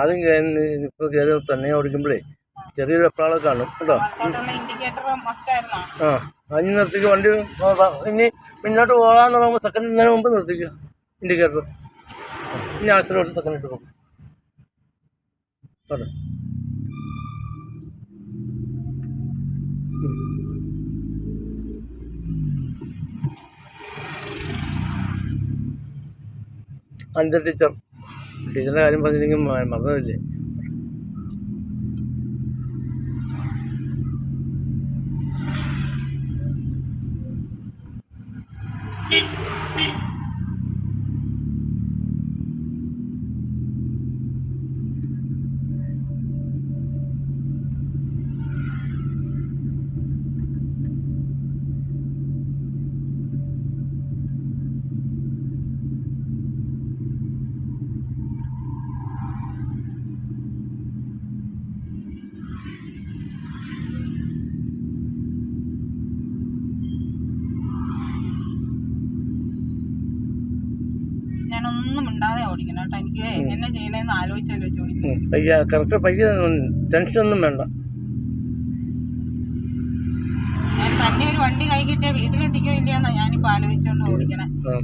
ആദ്യം ഇപ്പോൾ കയറി തന്നെ ഓടിക്കുമ്പോഴേ ചെറിയൊരു എപ്പോഴും കാണും. കേട്ടോ ആ അതിന് നിർത്തിക്ക് വണ്ടി. ഇനി മുന്നോട്ട് പോകാൻ തുടങ്ങുമ്പോൾ സെക്കൻഡ് ഇന്നലെ മുമ്പ് നിർത്തിക്കുക ഇൻഡിക്കേറ്റർ ഇനി ആക്സിഡന്റ് സെക്കൻഡ് ഇട്ട് പോകും. കേട്ടോ അഞ്ച ടീച്ചർ. ടീച്ചറിന്റെ കാര്യം പറഞ്ഞില്ലെങ്കിൽ മ- മിണ്ടാതെ ഓടിക്കണം കേട്ടോ. എനിക്ക് എന്നെ ചെയ്യണേന്ന് ആലോചിച്ചാലോചിച്ച് ഓടിക്കണം ഉം. പയ്യ കറക്റ്റ് പയ്യ ടെൻഷനൊന്നും വേണ്ട. ഞാൻ തന്നെ ഒരു വണ്ടി കൈ കിട്ടിയ വീട്ടിലെത്തിക്കോ ഇല്ലയെന്നാ ഞാനിപ്പോ ആലോചിച്ചുകൊണ്ട് ഓടിക്കണേ. ആ.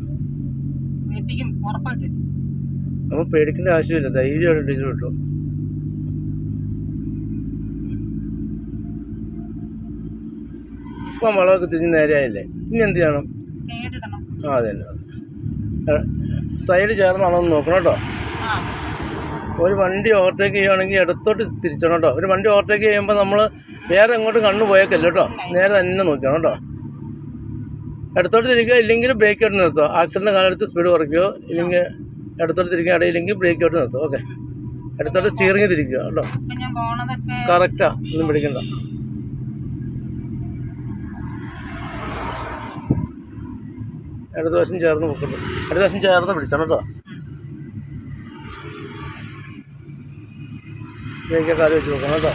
എത്തിക്കും ഉറപ്പായിട്ട് എത്തിക്കും. നമ്മൾ പേടിക്കേണ്ട ആവശ്യമില്ല ധൈര്യമായിട്ട് ടീച്ചർ കിട്ടും. ഇപ്പം വളമൊക്കെ തിരിഞ്ഞ് നേരെയായില്ലേ? ഇനി എന്ത് ചെയ്യണം? കേട്ടിടണം. ആ അതെ സൈഡ് ചേർന്നാണോ എന്ന് നോക്കണം കേട്ടോ. ഒരു വണ്ടി ഓവർടേക്ക് ചെയ്യുകയാണെങ്കിൽ ഇടത്തോട്ട് തിരിച്ചണം കേട്ടോ. ഒരു വണ്ടി ഓവർടേക്ക് ചെയ്യുമ്പോൾ നമ്മൾ വേറെ എങ്ങോട്ട് കണ്ണു പോയേക്കല്ല കേട്ടോ. നേരെ തന്നെ നോക്കണം കേട്ടോ. ഇടത്തോട്ട് തിരിക്കുക ഇല്ലെങ്കിൽ ബ്രേക്ക് ഔട്ട് നിർത്തുക. ആക്സിഡന്റ് കാലെടുത്ത് സ്പീഡ് കുറയ്ക്കുകയോ ഇല്ലെങ്കിൽ ഇടത്തോട്ട് തിരിക്കാൻ ഇടയില്ലെങ്കിൽ ബ്രേക്ക് ഔട്ട് നിർത്തുക. ഓക്കെ ഇടത്തോട്ട് സ്റ്റിയറിംഗ് തിരിക്കുക കേട്ടോ. കറക്റ്റാണ് ഒന്നും പിടിക്കണ്ട. ഇടത് വശം ചേർന്ന് പൊക്കുന്നു. ഇടത് വശം ചേർന്ന് പിടിച്ചണം കേട്ടോ. കാലം വെച്ച് നോക്കണം കേട്ടോ.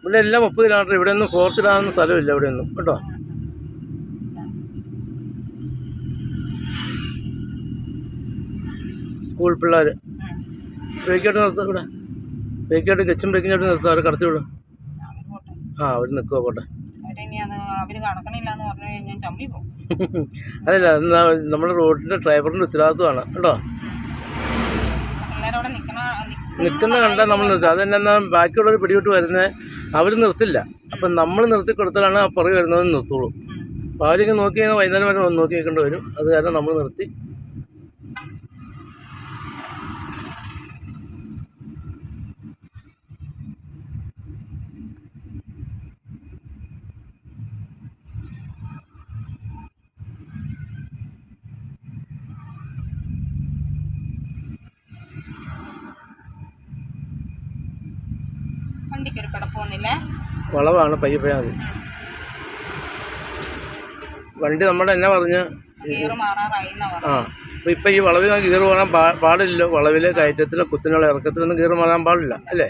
ഇവിടെ എല്ലാം മുപ്പത് കിലോമീറ്റർ ഇവിടെ ഒന്നും ഫോർത്ത് ഇടാനൊന്നും സ്ഥലമില്ല ഇവിടെ ഒന്നും കേട്ടോ. സ്കൂൾ പിള്ളേർ ബ്രേക്കായിട്ട് നിർത്താം ഇവിടെ. ബ്രേക്കായിട്ട് കച്ചും ബ്രേക്കിനായിട്ട് നിർത്താം. അവരെ കടത്തി വിടും ആ അവർ നിൽക്കുക പോട്ടെ. അവർ കണക്കണില്ല ചമ്മി പോകും അതല്ല നമ്മുടെ റോഡിന്റെ ഡ്രൈവറിന്റെ ഉത്തരവാദിത്വമാണ് കേട്ടോ? നിൽക്കുന്ന കണ്ടാൽ നമ്മൾ നിർത്തുക. അതെന്നാ ബാക്കിയുള്ളവർ പിടിവിട്ട് വരുന്നത് അവർ നിർത്തില്ല. അപ്പം നമ്മൾ നിർത്തി കൊടുത്താലാണ് ആ പുറകെ വരുന്നത് നിർത്തുള്ളൂ. അപ്പോൾ അവരിങ്ങനെ നോക്കി കഴിഞ്ഞാൽ വൈകുന്നേരം വരെ നോക്കി നിൽക്കേണ്ടി വരും. അത് കാരണം നമ്മൾ നിർത്തി. ഒരു വളവാണ് പയ്യെ പയ്യെ മതി. വണ്ടി നമ്മുടെ എന്നാ പറഞ്ഞ്? മാറാറായി എന്നാ ആ അപ്പോൾ ഇപ്പം ഈ വളവിൽ ഗിയർ മാറാൻ പാ പാടില്ലല്ലോ വളവിൽ കയറ്റത്തിലോ കുത്തിനുള്ള ഇറക്കത്തിലൊന്നും ഗിയർ മാറാൻ പാടില്ല അല്ലേ?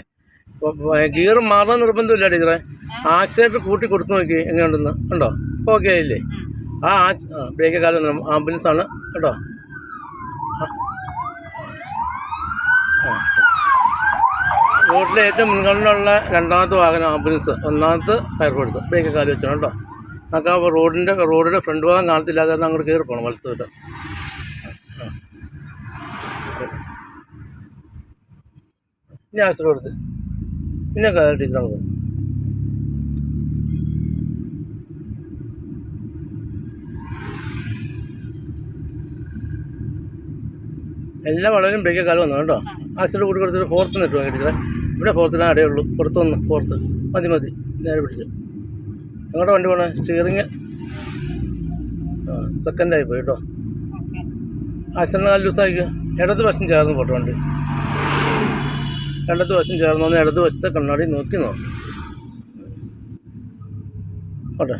അപ്പോൾ ഗിയർ മാറാൻ നിർബന്ധമില്ല ടീച്ചറെ. ആക്സിലേറ്റർ കൂട്ടി കൊടുത്തു നോക്കി എങ്ങനെയുണ്ടെന്ന് ഉണ്ടോ ഇപ്പോൾ ഓക്കെ ആയില്ലേ? ആ ആക്സ് ആ ബ്രേക്ക് കാലം ആംബുലൻസ് ആണ് കേട്ടോ? ആ. ആ. റോഡിലെ ഏറ്റവും മുൻഗണനയുള്ള രണ്ടാമത്തെ വാഹനം ആംബുലൻസ് ഒന്നാമത്തെ ഫയർ ഫയർഫോഴ്സ് ബ്രേക്ക് കാലി വെച്ചാണ് കേട്ടോ നമുക്ക് ആ റോഡിന്റെ റോഡിന്റെ ഫ്രണ്ട് ഭാഗം കാണത്തില്ലാതെ തന്നെ അങ്ങോട്ട് കയറി പോകണം വലത്ത് വിട്ട് ഇനി ആക്സിഡന്റ് കൊടുത്ത്. പിന്നെ ടീച്ചറാണ് നമുക്ക് എല്ലാ വളവിലും ബ്രേക്ക് കാലം വന്നു കേട്ടോ. ആക്സിഡന്റ് കൂടി കൊടുത്തിട്ട് ഫോർത്ത് നിട്ട് വാങ്ങി ടീച്ചറെ ഇവിടെ ഫോർത്തിനാ അടയുള്ളൂ പുറത്ത് വന്ന് ഫോർത്ത് മതി മതി. നേരെ പിടിച്ചു. നിങ്ങളുടെ വണ്ടി പോണേ? സ്റ്റിയറിങ് സെക്കൻഡായി പോയി കേട്ടോ. ആക്സിഡന്റ് ആക്സിഡന്റ് കാൽ ലൂസായിക്കുക ഇടത് വശം ചേർന്ന് പോട്ടെ വണ്ടി. ഇടത് വശം ചേർന്ന് വന്ന് ഇടത് വശത്തെ കണ്ണാടി നോക്കി നോക്കും. പോട്ടെ.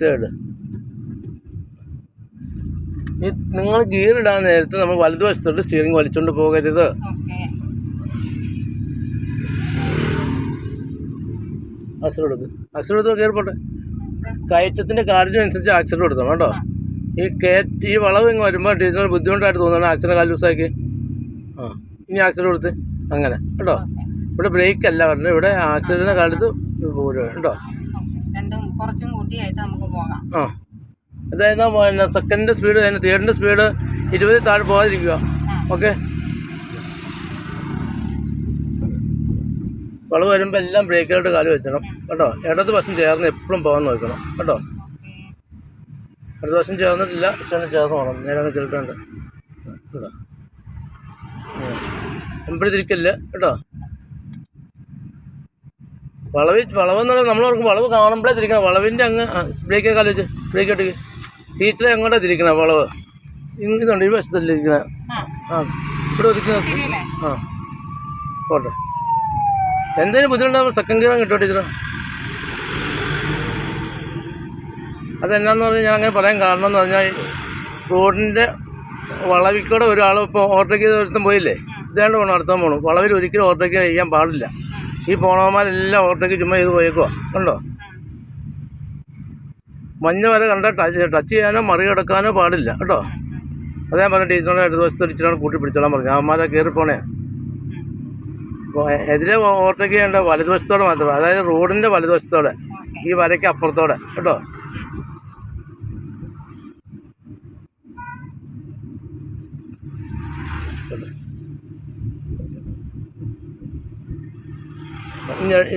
തേർഡ് ഈ നിങ്ങൾ ഗിയർ ഇടാൻ നേരത്ത് നമ്മൾ വലതുവശത്തോട്ട് സ്റ്റിയറിംഗ് വലിച്ചുകൊണ്ട് പോകരുത്. ഓക്കെ. ആക്സിഡന്റ് കൊടുക്ക് ആക്സിഡന്റ് കൊടുത്ത് കയറി പോട്ടെ. കയറ്റത്തിന്റെ കാർഡിനനുസരിച്ച് കൊടുക്കണം കേട്ടോ. ഈ കയറ്റ് ഈ വളവ് ഇങ്ങ് വരുമ്പോൾ ടീച്ചർ ബുദ്ധിമുട്ടായിട്ട് തോന്നുന്നു ആക്സിഡൻ കാൽ ദിവസമാക്കി ആ. ഇനി ആക്സിഡൻ കൊടുത്ത് അങ്ങനെ. കേട്ടോ. ഇവിടെ ബ്രേക്ക് അല്ല പറഞ്ഞത്. ഇവിടെ ആക്സിഡന്റെ കാലത്ത് പോരുക കേട്ടോ. രണ്ടും കുറച്ചും കൂട്ടിയായിട്ട് നമുക്ക് പോകാം. ആ. അതായത് പിന്നെ സെക്കൻഡ് സ്പീഡ് അതിന്റെ തേർഡിന്റെ സ്പീഡ് ഇരുപതിൽ താഴെ പോകാതിരിക്കുക. ഓക്കെ വളവ് വരുമ്പോൾ എല്ലാം ബ്രേക്കിലോട്ട് കാൽ വെച്ചണം. കേട്ടോ? ഇടത് വശം ചേർന്ന് എപ്പോഴും പോകാൻ നോക്കണം. കേട്ടോ? ഇടത് വശം ചേർന്നിട്ടില്ല ഇഷ്ടം ചേർന്ന് പോകണം. നേരെ ചെലുത്തുണ്ട് കേട്ടോ തിരിക്കല്ല കേട്ടോ? വളവ് വളവെന്ന് പറഞ്ഞാൽ നമ്മൾ ഓർക്കും വളവ് കാണുമ്പോഴേ തിരിക്കണം. വളവിന്റെ അങ്ങ് ബ്രേക്ക് കാൽ വെച്ച് ബ്രേക്ക് ഇട്ട് ടീച്ചറെ എങ്ങോട്ടാണ് തിരിക്കണ? വളവ് ഇങ്ങ് ഇതുണ്ട് ഈ വശത്തല്ലേ ഇരിക്കണ? ആ. ഇവിടെ ഒതുക്കി ആ. പോട്ടെ. എന്തെങ്കിലും ബുദ്ധിമുട്ടാകുമ്പോൾ സെക്കൻഡ് ഗിയർ കിട്ടുമോ ടീച്ചർ അതെന്നാന്ന് പറഞ്ഞാൽ ഞാൻ അങ്ങനെ പറയാൻ കാരണം എന്ന് പറഞ്ഞാൽ റോഡിന്റെ വളവിക്കൂടെ ഒരാൾ ഇപ്പോൾ ഓവർടേക്ക് ചെയ്ത് ഒരുത്തം പോയില്ലേ? ഇതാണ്ട് പോകണം അടുത്താൻ പോകണം വളവിൽ ഒരിക്കലും ഓവർടേക്ക് ചെയ്യാൻ പാടില്ല. ഈ പോണവന്മാരെല്ലാം ഓവർടേക്ക് ചുമ്മാ ചെയ്ത് പോയേക്കുവാ. കണ്ടോ? മഞ്ഞ വരെ കണ്ട ടച്ച് ടച്ച് ചെയ്യാനോ മറികടക്കാനോ പാടില്ല കേട്ടോ. അതേ പറഞ്ഞ ടീച്ചറിനെ ഇടത് വശത്ത് ഇച്ചിരി കൂട്ടി പിടിച്ചോളാൻ പറഞ്ഞു. അവന്മാരെ കയറി പോണേ. അപ്പോൾ എതിരെ ഓവർടേക്ക് ചെയ്യേണ്ട വലതുവശത്തോടെ മാത്രം അതായത് റോഡിന്റെ വലതുവശത്തോടെ ഈ വരയ്ക്ക് അപ്പുറത്തോടെ കേട്ടോ.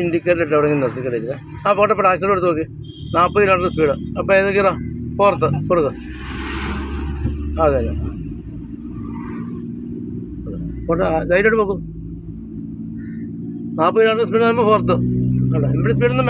ഇൻഡിക്കേറ്റർ എവിടെയെങ്കിലും നിർത്തി കളിച്ചത് ആ പോട്ടെ ഇപ്പോൾ ആക്സിഡന്റ് എടുത്ത് നോക്കി. നാൽപ്പത് കിലോമീറ്റർ സ്പീഡ് അപ്പോൾ ഏത് കീറ? പുറത്ത്. കൊടുക്കുക അതെ അതെ. പോട്ടെ ധൈര്യമായിട്ട് പോക്കും. നാൽപ്പത് കിലോമീറ്റർ സ്പീഡ് ആകുമ്പോൾ പുറത്ത്. അല്ല ഇവിടെ സ്പീഡൊന്നും